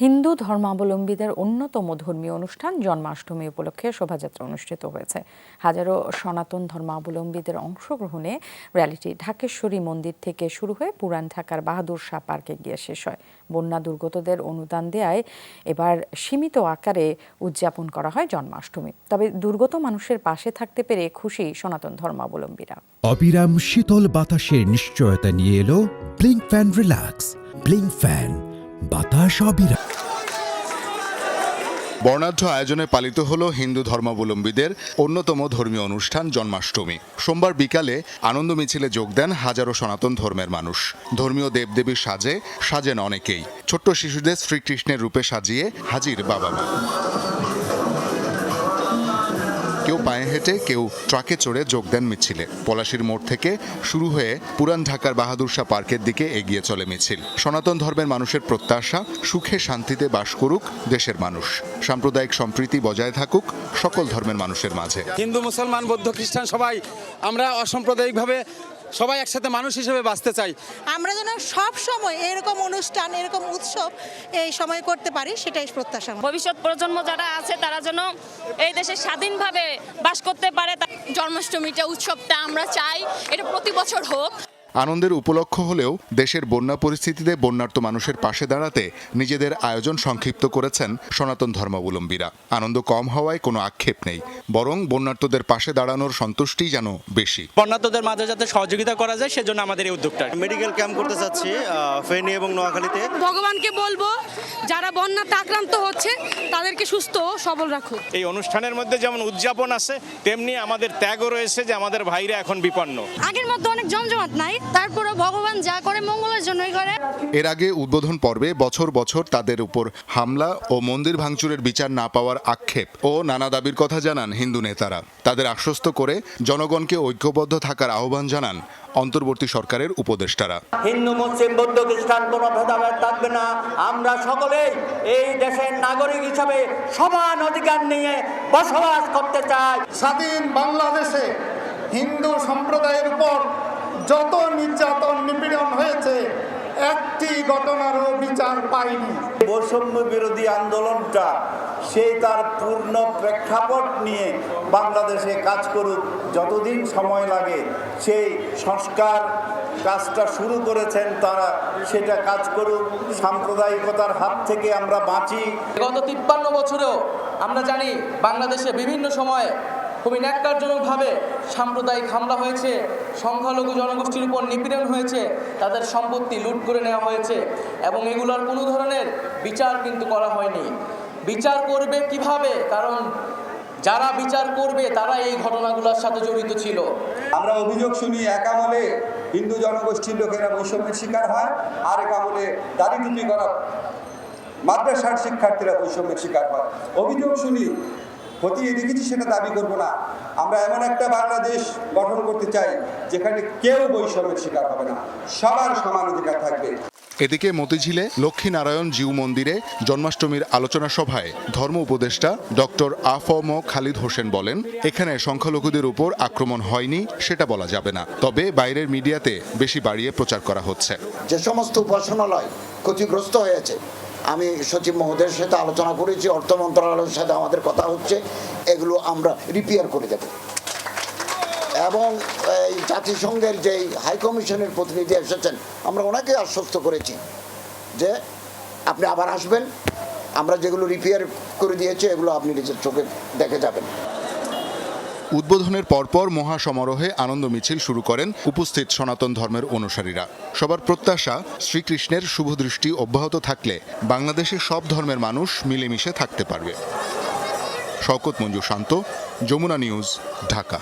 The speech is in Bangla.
হিন্দু ধর্মাবলম্বীদের অন্যতম ধর্মীয় অনুষ্ঠান জন্মাষ্টমী উপলক্ষে শোভাযাত্রা অনুষ্ঠিত হয়েছে। হাজারো সনাতন ধর্মাবলম্বীদের অংশগ্রহণে র্যালিটি ঢাকেশ্বরী মন্দির থেকে শুরু হয়ে পুরান ঢাকার বাহাদুর শাহ পার্কে গিয়ে শেষ হয়। বন্যা দুর্গতদের অনুদান দেয়ায় এবার সীমিত আকারে উদযাপন করা হয় জন্মাষ্টমী। তবে দুর্গত মানুষের পাশে থাকতে পেরে খুশি সনাতন ধর্মাবলম্বীরা। অবিরাম শীতল বাতাসের নিশ্চয়তা নিয়ে এলো Blink fan relax. Blink fan বাতাস অবিরাম বর্ণাঢ্য আয়োজনে পালিত হল হিন্দু ধর্মাবলম্বীদের অন্যতম ধর্মীয় অনুষ্ঠান জন্মাষ্টমী। সোমবার বিকালে আনন্দ মিছিলে যোগ দেন হাজারো সনাতন ধর্মের মানুষ। ধর্মীয় দেবদেবীর সাজে, সাজেন অনেকেই। ছোট্ট শিশুদের শ্রীকৃষ্ণের রূপে সাজিয়ে হাজির বাবা মা। কেউ পায়ে হেঁটে, কেউ ট্রাকে চড়ে যোগ দেন মিছিলে। পলাশির মোড় থেকে শুরু হয়ে পুরান ঢাকার বাহাদুর শাহ পার্কের দিকে এগিয়ে চলে মিছিল। সনাতন ধর্মের মানুষের প্রত্যাশা, সুখে শান্তিতে বাস করুক দেশের মানুষ। সাম্প্রদায়িক সম্প্রীতি বজায় থাকুক সকল ধর্মের মানুষের মাঝে। হিন্দু, মুসলমান, বৌদ্ধ, খ্রিস্টান সবাই আমরা অসাম্প্রদায়িকভাবে সবাই একসাথে মানুষ হিসেবে বাঁচতে চাই। আমরা যেন সব সময় এরকম অনুষ্ঠান এরকম উৎসব এই সময় করতে পারি সেটাই প্রত্যাশা ভবিষ্যৎ প্রজন্ম যারা আছে তারা যেন এই দেশে স্বাধীনভাবে বাস করতে পারে। তা- জন্মাষ্টমীটা উৎসবটা আমরা চাই। এটা প্রতি বছর হোক। আনন্দের উপলক্ষ হলেও দেশের বন্যা পরিস্থিতিতে বন্যার্ত মানুষের পাশে দাঁড়াতে নিজেদের আয়োজন সংক্ষিপ্ত করেছেন সনাতন ধর্মাবলম্বীরা। আনন্দ কম হওয়ায় কোনো আক্ষেপ নেই। বরং বন্যার্তদের পাশে দাঁড়ানোর সন্তুষ্টিই যেন বেশি। বন্যার্থদের মাঝে যাতে সহযোগিতা করা যায় সেজন্য আমাদের এই উদ্যোগটা। মেডিকেল ক্যাম্প করতে চাচ্ছি ফেনী এবং নোয়াখালীতে। ভগবানকে বলব যারা বন্যাতে আক্রান্ত হচ্ছে তাদেরকে সুস্থ সবল রাখো এই অনুষ্ঠানের মধ্যে যেমন উদযাপন আছে তেমনি আমাদের ত্যাগও রয়েছে যে আমাদের ভাইরা এখন বিপন্ন। আগের মতো অনেক জমজমাট নাই তারপরে ভগবান যা করে মঙ্গলের জন্যই করে। এর আগে উদ্বোধন পর্বে বছর বছর তাদের উপর হামলা ও মন্দির ভাঙচুরের বিচার না পাওয়ার আক্ষেপ ও নানা দাবির কথা জানান হিন্দু নেতারা। তাদের আশ্বস্ত করে জনগণকে ঐক্যবদ্ধ থাকার আহ্বান জানান অন্তর্বর্তী সরকারের উপদেষ্টারা। হিন্দু মুসলিম বৌদ্ধ খ্রিস্টান কোনো ভেদাভেদ থাকবে না। আমরা সকলেই এই দেশের নাগরিক হিসাবে সমান অধিকার নিয়ে বসবাস করতে চাই। স্বাধীন বাংলাদেশে হিন্দু সম্প্রদায়ের উপর যত নির্যাতন নিপীড়ন হয়েছে একটি ঘটনারও বিচার পাইনি। বৈষম্য বিরোধী আন্দোলনটা সে তার পূর্ণ প্রেক্ষাপট নিয়ে বাংলাদেশে কাজ করুক যতদিন সময় লাগে সেই সংস্কার কাজটা শুরু করেছেন তারা সেটা কাজ করুক সাম্প্রদায়িকতার হাত থেকে আমরা বাঁচি। গত তিপ্পান্ন বছরেও আমরা জানি বাংলাদেশে বিভিন্ন সময়ে খুবই ন্যাক্কারজনকভাবে সাম্প্রদায়িক হামলা হয়েছে, সংখ্যালঘু জনগোষ্ঠীর উপর নিপীড়ন হয়েছে, তাদের সম্পত্তি লুট করে নেওয়া হয়েছে এবং এগুলোর কোনো ধরনের বিচার কিন্তু করা হয়নি। বিচার করবে কীভাবে? কারণ যারা বিচার করবে তারা এই ঘটনাগুলোর সাথে জড়িত ছিল। আমরা অভিযোগ শুনি, এক আমলে হিন্দু জনগোষ্ঠীর লোকেরা বৈষম্যের শিকার হয় আর এক আমলে দাড়ি করা মাদ্রাসার শিক্ষার্থীরা বৈষম্যের শিকার হয়। অভিযোগ শুনি খতিয়ে দেখেছি সেটা দাবি করব না। আমরা এমন একটা বাংলাদেশ গঠন করতে চাই যেখানে কেউ বৈষম্যের শিকার হবে না। সবার সমান অধিকার থাকবে। এদিকে মতিঝিলে লক্ষ্মীনারায়ণ জিউ মন্দিরে জন্মাষ্টমীর আলোচনা সভায় ধর্ম উপদেষ্টা ডক্টর আফম খালিদ হোসেন বলেন এখানে সংখ্যালঘুদের উপর আক্রমণ হয়নি সেটা বলা যাবে না। তবে বাইরের মিডিয়াতে বেশি বাড়িয়ে প্রচার করা হচ্ছে। যে সমস্ত উপাসনালয় ক্ষতিগ্রস্ত হয়েছে আমি সচিব মহোদয়ের সাথে আলোচনা করেছি, অর্থ মন্ত্রণালয়ের সাথে আমাদের কথা হচ্ছে, এগুলো আমরা রিপেয়ার করে দেব। এবং এই জাতিসংঘের যেই হাইকমিশনের প্রতিনিধি এসেছেন, আমরা ওনাকে আশ্বস্ত করেছি যে আপনি আবার আসবেন, আমরা যেগুলো রিপেয়ার করে দিয়েছি, এগুলো আপনি নিজের চোখে দেখে যাবেন। উদ্বোধনের পরপর মহাসমারোহে আনন্দ মিছিল শুরু করেন উপস্থিত সনাতন ধর্মের অনুসারীরা। সবার প্রত্যাশা, শ্রীকৃষ্ণের শুভদৃষ্টি অব্যাহত থাকলে বাংলাদেশে সব ধর্মের মানুষ মিলেমিশে থাকতে পারবে। শওকত মঞ্জু শান্ত, যমুনা নিউজ, ঢাকা।